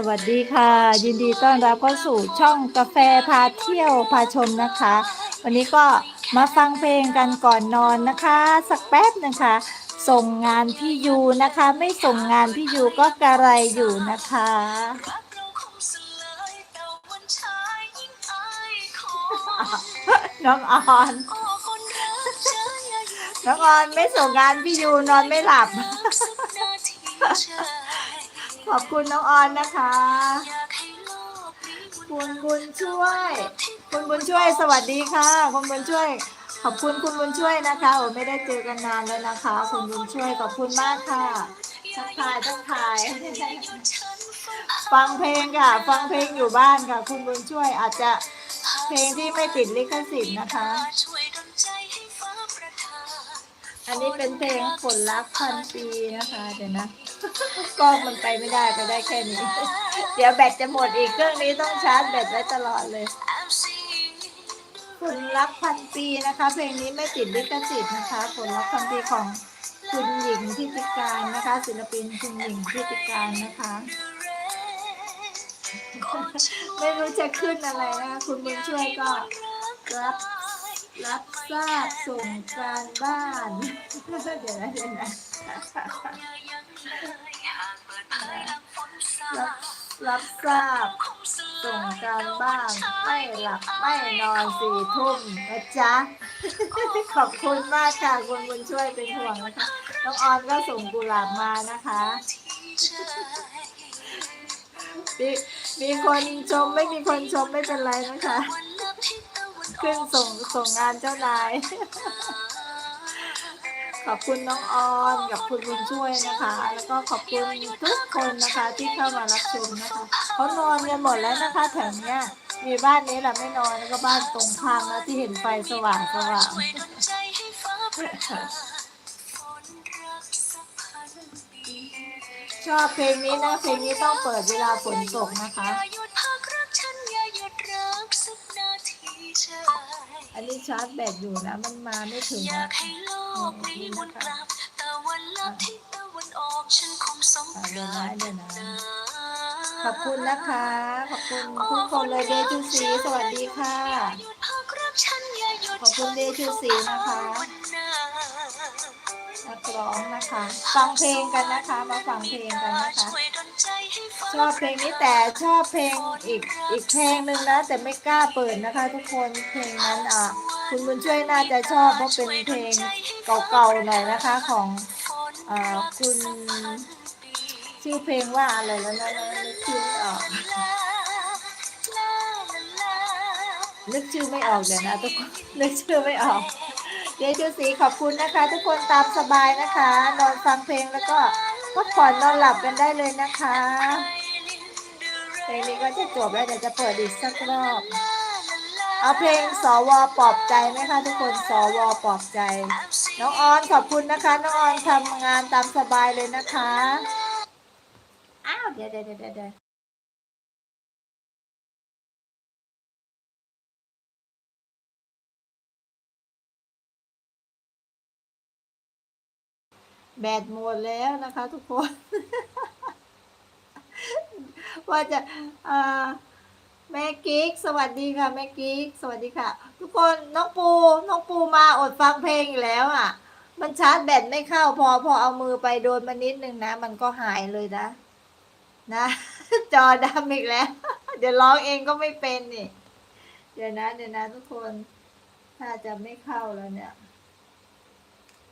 สวัสดีค่ะ ยินดีต้อนรับเข้าสู่ช่องกาแฟพาเที่ยวพาชมนะคะ วันนี้ก็มาฟังเพลงกันก่อนนอนนะคะ สักแป๊บหนึงค่ะส่งงานพี่ยูนะคะ ไม่ส่งงานพี่ยูก็กระไรอยู่นะคะรักเราคงสลายแต่วันชายยิ่งอายขอน้องออนโอ้คนรักเธออย่าหยุดน้องออนไม่ส่งงานพี่ยูนอนไม่หลับ ขอบคุณน้องออนนะคะอยากให้โลกนี้คุณบุญช่วย คุณบุญช่วยสวัสดีค่ะ คุณบุญช่วย ขอบคุณคุณบุญช่วยนะคะโอ้ไม่ได้เจอกันนานเลยนะคะ คุณบุญช่วยขอบคุณมากค่ะทักทายทักทาย ฟังเพลงค่ะ ฟังเพลงอยู่บ้านค่ะ คุณบุญช่วยอาจจะเพลงที่ไม่ติดลิขสิทธิ์นะคะช่วยดลใจให้ฟ้าประทานอันนี้เป็นเพลงผลลัพธ์พันปีนะคะ เดี๋ยวนะ กล้องมันไปไม่ได้ไปได้แค่นี้ เดี๋ยวแบตจะหมดอีกเครื่องนี้ต้องชาร์จแบตไว้ตลอดเลยแอบซีผลลัพธ์พันปีนะคะ เพลงนี้ไม่ติดลิขสิทธิ์นะคะผลลัพธ์พันปีของคุณหญิงทิติการนะคะ ศิลปินคุณหญิงทิติการนะคะ ไม่รู้จะขึ้นอะไรนะคะคุณบุญช่วยก็รับรับทราบส่งการบ้าน เดี๋ยวนะเดี๋ยวนะ รับรับทราบ ส่งการบ้านไม่หลับไม่นอนสี่ทุ่มนะจ๊ะ ขอบคุณมากค่ะคุณบุญช่วยเป็นห่วงนะคะ น้องออนก็ส่งกุหลาบมานะคะมีมีคนชมไม่มีคนชมไม่เป็นไรนะคะ ขึ้นส่งส่งงานเจ้านาย ขอบคุณน้องออนกับคุณบุญช่วยนะคะ แล้วก็ขอบคุณทุกคนนะคะที่เข้ามารับชมนะคะเขานอนกันหมดแล้วนะคะ แถวเนี้ยมีบ้านนี้แหละไม่นอนแล้วก็บ้านตรงข้ามนะที่เห็นไฟสว่างสว่างชอบเพลงนี้นะเพลงนี้ต้องเปิดเวลาฝนตกนะคะ อันนี้ชาร์จแบตอยู่นะ มันมาไม่ถึงอยานะกให้โลกนี้หมุนกลับตะวันลับที่ตะวันออกฉันคงสมอะปเดี๋ยวรานะรเดี๋ยวถนะนาขอบคุณนะคะ ขอบคุณทุกคนเลยเดจูซีสวัสดีค่ะอย่าหยุดพักรักฉันอย่าหยุดขอบคุณเดจูซีนะคะวันหน้านักร้องนะคะ ฟังเพลงกันนะคะ มาฟังเพลงกันนะคะ ชอบเพลงนี้แต่ชอบเพลงอีกอีกเพลงหนึ่งนะ แต่ไม่กล้าเปิดนะคะ ทุกคนเพลงนั้นอะคุณบุญช่วยน่าจะชอบเพราะเป็นเพลงเก่าๆหน่อยนะคะของอ่อคุณชื่อเพลงว่าอะไรแล้วนะนึกชื่อออกนึกชื่อไม่ออกเดี๋ยวนะทุกคนนึกชื่อไม่ออกเดจูสีขอบคุณนะคะ ทุกคนตามสบายนะคะ นอนฟังเพลงแล้วก็ พักผ่อนนอนหลับกันได้เลยนะคะเพลงนี้ก็จะจบแล้วเดี๋ยวจะเปิดอีกสักรอบ เอาเพลงสวปลอบใจไหมคะทุกคนสวปลอบใจ น้องออนขอบคุณนะคะ น้องออนทำงานตามสบายเลยนะคะ อ้าวเดี๋ยวเดี๋ยวเดี๋ยวเดี๋ยว แบตหมดแล้วนะคะ ทุกคน ว่าจะแม่กิ๊ก สวัสดีค่ะแม่กิ๊ก สวัสดีค่ะ ทุกคนน้องปูน้องปูมาอดฟังเพลงอีกแล้วอะ มันชาร์จแบตไม่เข้า พอพอเอามือไปโดนมานิดนึงนะ มันก็หายเลยนะ นะ จอดำอีกแล้ว เดี๋ยวร้องเองก็ไม่เป็นนี่ เดี๋ยวนะ เดี๋ยวนะ ทุกคน ถ้าจะไม่เข้าแล้วเนี่ย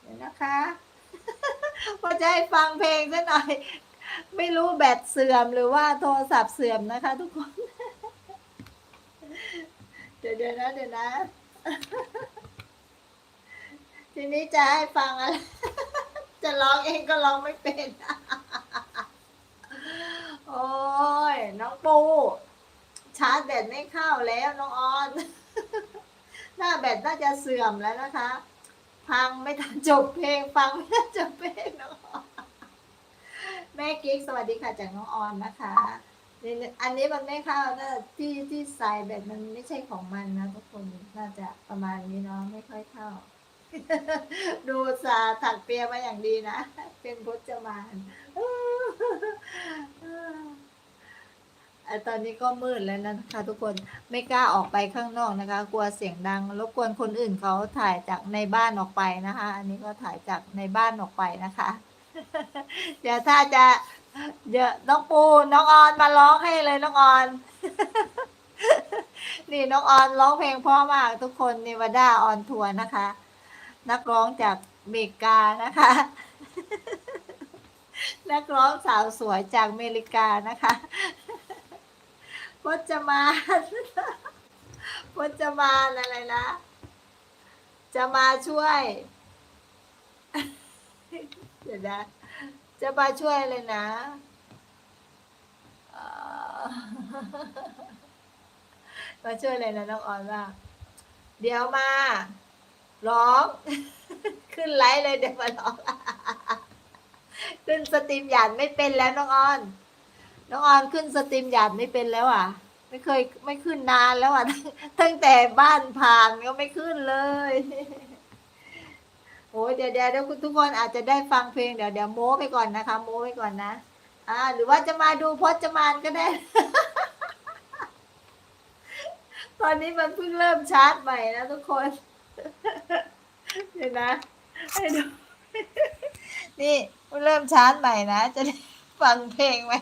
เดี๋ยวนะคะ พอจะให้ฟังเพลงซะหน่อย ไม่รู้แบตเสื่อมหรือว่าโทรศัพท์เสื่อมนะคะ ทุกคน เดี๋ยวเดี๋ยวนะเดี๋ยวนะ ทีนี้จะให้ฟังอะไร จะร้องเองก็ร้องไม่เป็น โอ้ยน้องปูชาร์จแบตไม่เข้าแล้วน้องออน หน้าแบตน่าจะเสื่อมแล้วนะคะ พังไม่ทันจบเพลง ฟังไม่ทันจบเพลงน้องออนแม่กิ๊กสวัสดีค่ะจากน้องออนนะคะนี่อันนี้มันไม่เข้านะที่ที่ใส่แบตมันไม่ใช่ของมันนะทุกคนน่าจะประมาณนี้เนาะไม่ค่อยเข้า ดูสาถักเปียมาอย่างดีนะ เป็นพจมาน ตอนนี้ก็มืดแล้วนะคะ ทุกคนไม่กล้าออกไปข้างนอกนะคะ กลัวเสียงดังรบกวนคนอื่นเขาถ่ายจากในบ้านออกไปนะคะ อันนี้ก็ถ่ายจากในบ้านออกไปนะคะ เดี๋ยวถ้าจะเดี๋ยวน้องปูน้องออนมาร้องให้เลยน้องออน นี่น้องออนร้องเพลงพราะมากทุกคนเนิวาดาออนทัวร์นะคะ นักร้องจากเมกานะคะ นักร้องสาวสวยจากอเมริกานะคะ พจมานพจมานอะไรนะ จะมาช่วย เดี๋ยวนะ จะมาช่วยเลยนะมาช่วยเลยนะน้องออนว่า เดี๋ยวมา ร้อง ขึ้นไลฟ์เลยเดี๋ยวมาร้อง ขึ้นสตรีมหยาดไม่เป็นแล้วน้องออน น้องออนขึ้นสตรีมหยาดไม่เป็นแล้วอะ ไม่เคยไม่ขึ้นนานแล้วอะ ตั้งแต่บ้านผ่านก็ไม่ขึ้นเลยโอ้ยเดี๋ยวเดี๋ยวเดี๋ยวคุณทุกคนอาจจะได้ฟังเพลงเดี๋ยวเดี๋ยวโม้ไปก่อนนะคะ โม้ไปก่อนนะอ่า หรือว่าจะมาดูพจมานก็ได้ ตอนนี้มันเพิ่งเริ่มชาร์จใหม่นะทุกคนเดี๋ยวนะให้ดูนี่เพิ่งเริ่มชาร์จใหม่นะ จะได้ฟังเพลงไหม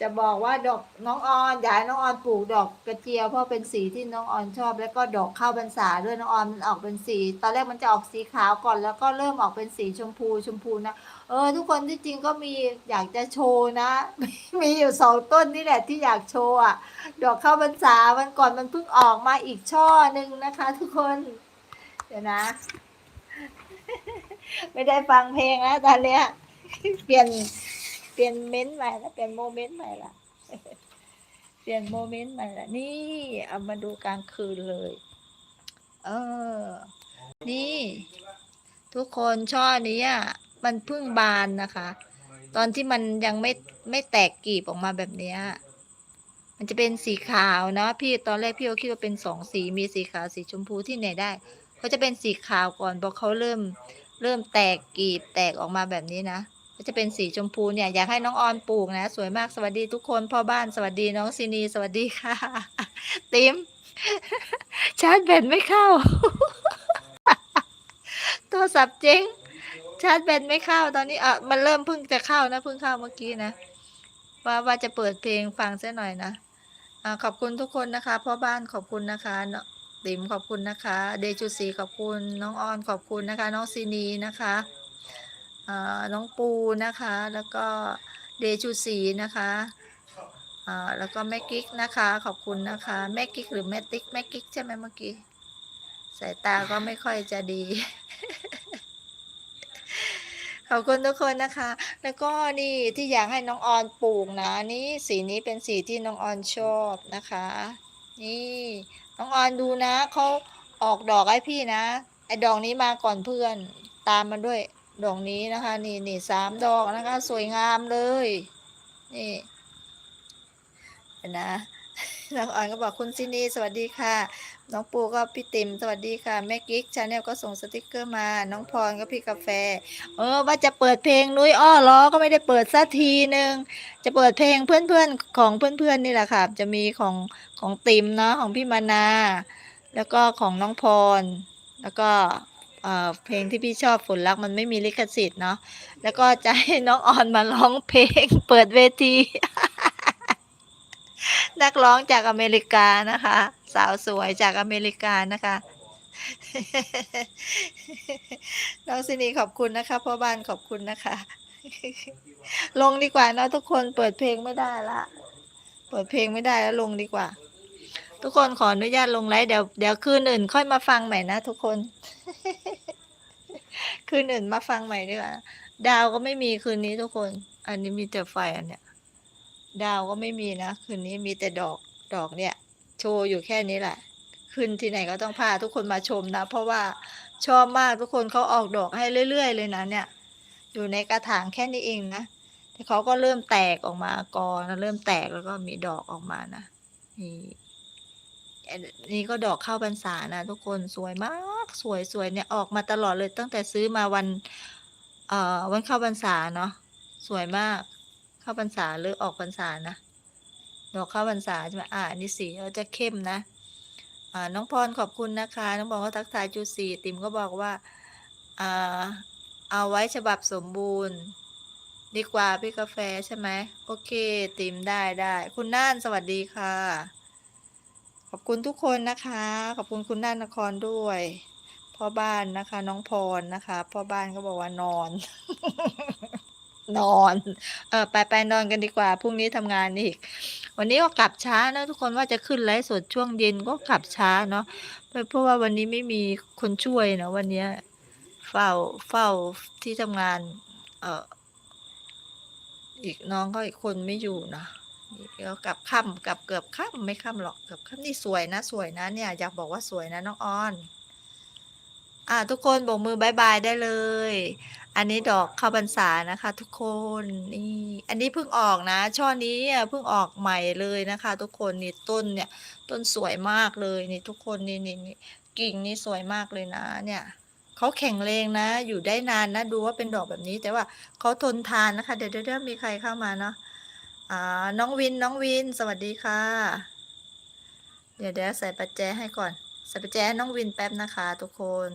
จะบอกว่าดอกน้องออนอยากน้องออนปลูกดอกกระเจียวเพราะเป็นสีที่น้องออนชอบ แล้วก็ดอกข้าวพรรษาด้วยน้องออนมันออกเป็นสี ตอนแรกมันจะออกสีขาวก่อนแล้วก็เริ่มออกเป็นสีชมพูชมพูนะเออ ทุกคนที่จริงก็มีอยากจะโชว์นะ มีอยู่สองต้นนี่แหละที่อยากโชว์อะดอกข้าวพรรษาวันก่อนมันเพิ่งออกมาอีกช่อหนึ่งนะคะ ทุกคน เดี๋ยวนะ ไม่ได้ฟังเพลงแล้วตอนเนี้ย เปลี่ยนเปลี่ยนเม้นต์ใหม่ละเปลี่ยนโมเมนต์ใหม่ละเปลี่ยนโมเมนต์ใหม่ละนี่เอามาดูกลางคืนเลย เออ นี่ ทุกคนช่อนี้อะมันเพิ่งบานนะคะ ตอนที่มันยังไม่ไม่แตกกลีบออกมาแบบเนี้ยมันจะเป็นสีขาวนะ พี่ตอนแรกพี่ก็คิดว่าเป็นสองสีมีสีขาวสีชมพูที่ไหนได้เขาจะเป็นสีขาวก่อนพอเขาเริ่ม เริ่มแตกกีบแตกออกมาแบบนี้นะก็จะเป็นสีชมพูเนี่ยอยากให้น้องออนปลูกนะ สวยมากสวัสดีทุกคนพ่อบ้านสวัสดีน้องซินีสวัสดีค่ะ ติมชาร์จแบตไม่เข้า โทรศัพท์เจ๊งชาร์จแบตไม่เข้าตอนนี้อะมันเริ่มเพิ่งจะเข้านะเพิ่งเข้าเมื่อกี้นะว่าว่าจะเปิดเพลงฟังซะหน่อยนะอ่าขอบคุณทุกคนนะคะพ่อบ้านขอบคุณนะคะเนาะ ติ๋มขอบคุณนะคะ เดจูซีขอบคุณน้องออนขอบคุณนะคะ น้องซีนีนะคะน้องปูนะคะ แล้วก็เดจูซีนะคะแล้วก็แม่กิ๊กนะคะ ขอบคุณนะคะ แม่กิ๊กหรือแม่ติ๊กแม่กิ๊กใช่ไหมเมื่อกี้สายตาก็ไม่ค่อยจะดี ขอบคุณทุกคนนะคะ แล้วก็นี่ที่อยากให้น้องออนปลูกนะ นี่สีนี้เป็นสีที่น้องออนชอบนะคะ นี่น้องออนดูนะเขาออกดอกให้พี่นะ ไอ้ดอกนี้มาก่อนเพื่อนตามมาด้วย ดอกนี้นะคะ นี่นี่สามดอกนะคะ สวยงามเลย นี่เห็นนะน้องออนก็บอกคุณซินีสวัสดีค่ะ น้องปูก็พี่ติมสวัสดีค่ะ แม่กิ๊กชาแนลก็ส่งสติกเกอร์มา น้องพรก็พี่กาแฟ เออ ว่าจะเปิดเพลงนุ้ยอ้อล้อก็ไม่ได้เปิดสักทีหนึ่งจะเปิดเพลงเพื่อนๆของเพื่อนๆนี่แหละค่ะ จะมีของของติมเนาะของพี่มานา แล้วก็ของน้องพร แล้วก็เออเพลงที่พี่ชอบฝนรักมันไม่มีลิขสิทธิ์เนาะแล้วก็จะให้น้องออนมาร้องเพลง เปิดเวที นักร้องจากอเมริกานะคะ สาวสวยจากอเมริกานะคะน้องซินีขอบคุณนะคะพ่อบ้านขอบคุณนะคะ ลงดีกว่าเนะทุกคนเปิดเพลงไม่ได้ละ เปิดเพลงไม่ได้แล้วลงดีกว่า ทุกคนขออนุญาตลงไลฟ์เดี๋ยวเดี๋ยวคืนอื่น ค่อยมาฟังใหม่นะทุกคน คืนอื่นมาฟังใหม่ดีกว่าดาวก็ไม่มีคืนนี้ทุกคน อันนี้มีแต่ไฟอันเนี้ย ดาวก็ไม่มีนะคืนนี้มีแต่ดอกดอกเนี่ย โชว์อยู่แค่นี้แหละขึ้นที่ไหนก็ต้องพาทุกคนมาชมนะ เพราะว่าชอบมากทุกคนเขาออกดอกให้เรื่อย ๆ เลยนะเนี่ย อยู่ในกระถางแค่นี้เองนะแต่เขาก็เริ่มแตกออกมากอนะเริ่มแตกแล้วก็มีดอกออกมานะนี่นนี้ก็ดอกข้าวพรรษานะทุกคนสวยมากสวยสวยเนี่ยออกมาตลอดเลยตั้งแต่ซื้อมาวัน เอ่อวันเข้าพรรษาเนาะสวยมาก เข้าพรรษาหรือออกพรรษานะดอกเข้าพรรษาใช่ไหมอ่าอันนี่สีก็จะเข้มนะอ่าน้องพรขอบคุณนะคะ น้องบอกว่าทักทายจูสีติมก็บอกว่าอ่าเอาไว้ฉบับสมบูรณ์ ดีกว่าพี่กาแฟใช่ไหมโอเค ติมได้ได้ คุณน่านสวัสดีค่ะ ขอบคุณทุกคนนะคะ ขอบคุณคุณน่านนครด้วยพ่อบ้านนะคะ น้องพรนะคะ พ่อบ้านก็บอกว่านอน นอนเออไปไปนอนกันดีกว่าพรุ่งนี้ทำงานอีก วันนี้ก็กลับช้านะทุกคนว่าจะขึ้นไลฟ์สดช่วงเย็นก็กลับช้าเนาะเพราะว่าวันนี้ไม่มีคนช่วยนะวันเนี้ยเฝ้าเฝ้าที่ทำงาน เอออีกน้องก็อีกคนไม่อยู่นะนี่ก็กลับค่ำกลับเกือบค่ำไม่ค่ำหรอกเกือบค่ำนี่สวยนะสวยนะเนี่ยอยากบอกว่าสวยนะน้องออน อ่า ทุกคนโบกมือบายบายได้เลย อันนี้ดอกข้าวพรรษานะคะ ทุกคนนี่อันนี้เพิ่งออกนะ ช่อนี้อะเพิ่งออกใหม่เลยนะคะ ทุกคนนี่ต้นเนี่ยต้นสวยมากเลยนี่ทุกคนนี่นี่นี่กิ่งนี่สวยมากเลยนะ เนี่ยเขาแข็งแรงนะ อยู่ได้นานนะ ดูว่าเป็นดอกแบบนี้ แต่ว่าเขาทนทานนะคะ เดี๋ยวเดี๋ยวเดี๋ยวมีใครเข้ามาเนาะอ่าน้องวินน้องวินสวัสดีค่ะ เดี๋ยวเดี๋ยวใส่ปัจแจให้ก่อน ใส่ปัจแจน้องวินแป๊บนะคะ ทุกคน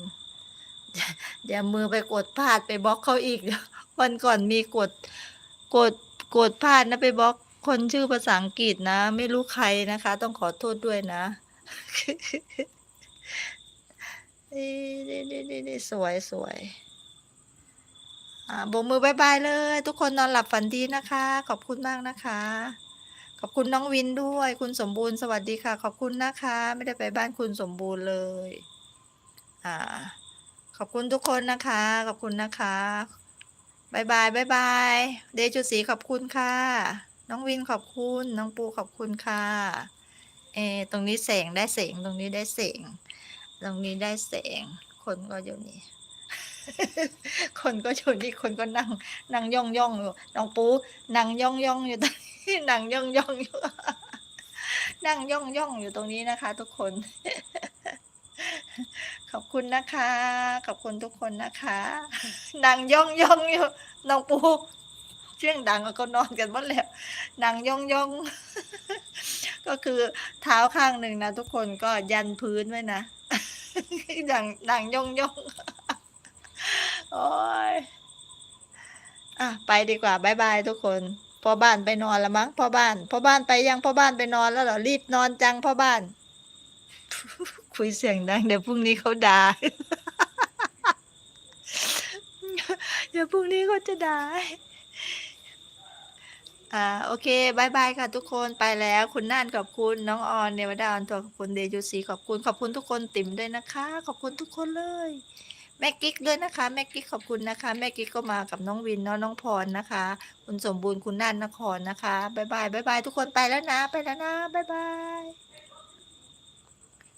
เดี๋ยวมือไปกดพลาดไปบล็อกเขาอีกวันก่อนมีกดกดกดพลาดนะไปบล็อกคนชื่อภาษาอังกฤษนะ ไม่รู้ใครนะคะ ต้องขอโทษด้วยนะนี่นี่นี่นี่สวยสวยอ่าโบกมือบายบายเลย ทุกคนนอนหลับฝันดีนะคะ ขอบคุณมากนะคะ ขอบคุณน้องวินด้วย คุณสมบูรณ์สวัสดีค่ะ ขอบคุณนะคะ ไม่ได้ไปบ้านคุณสมบูรณ์เลย อ่า ขอบคุณทุกคนนะคะ ขอบคุณนะคะบายบายบายบายเดจุสีขอบคุณค่ะ น้องวินขอบคุณ น้องปูขอบคุณค่ะ เออตรงนี้แสงได้แสงตรงนี้ได้แสงตรงนี้ได้แสงคนก็อยู่นี่ คนก็อยู่นี่คนก็นั่งนั่งย่องย่องอยู่น้องปูนั่งย่องย่องอยู่ตรงนี้นั่งย่องย่องอยู่นั่งย่องย่องอยู่ตรงนี้นะคะ ทุกคน ขอบคุณนะคะ ขอบคุณทุกคนนะคะนางย่องย่องอยู่น้องปูเชี่ยงดังก็นอนกันหมดแล้วนางย่องย่องก็คือเท้าข้างหนึ่งนะทุกคนก็ยันพื้นไว้นะนางนางย่องย่องโอ้ยอะไปดีกว่าบายบายทุกคนพ่อบ้านไปนอนแล้วมั้งพ่อบ้านพ่อบ้านไปยังพ่อบ้านไปนอนแล้วเหรอรีบนอนจังพ่อบ้าน คุยเสียงดังเดี๋ยวพรุ่งนี้เขาด่าเดี๋ยวพรุ่งนี้เขาจะด่าอ่าโอเคบายบายค่ะ ทุกคนไปแล้วคุณน่านขอบคุณน้องออนเนวดาออนตัวขอบคุณเดจูซีขอบคุณขอบคุณทุกคนติ่มด้วยนะคะ ขอบคุณทุกคนเลยแม่กิ๊กด้วยนะคะแม่กิ๊กขอบคุณนะคะ แม่กิ๊กก็มากับน้องวินเนาะน้องพรนะคะ คุณสมบูรณ์คุณน่านนครนะคะบายบายบายบายทุกคนไปแล้วนะ ไปแล้วนะบายบาย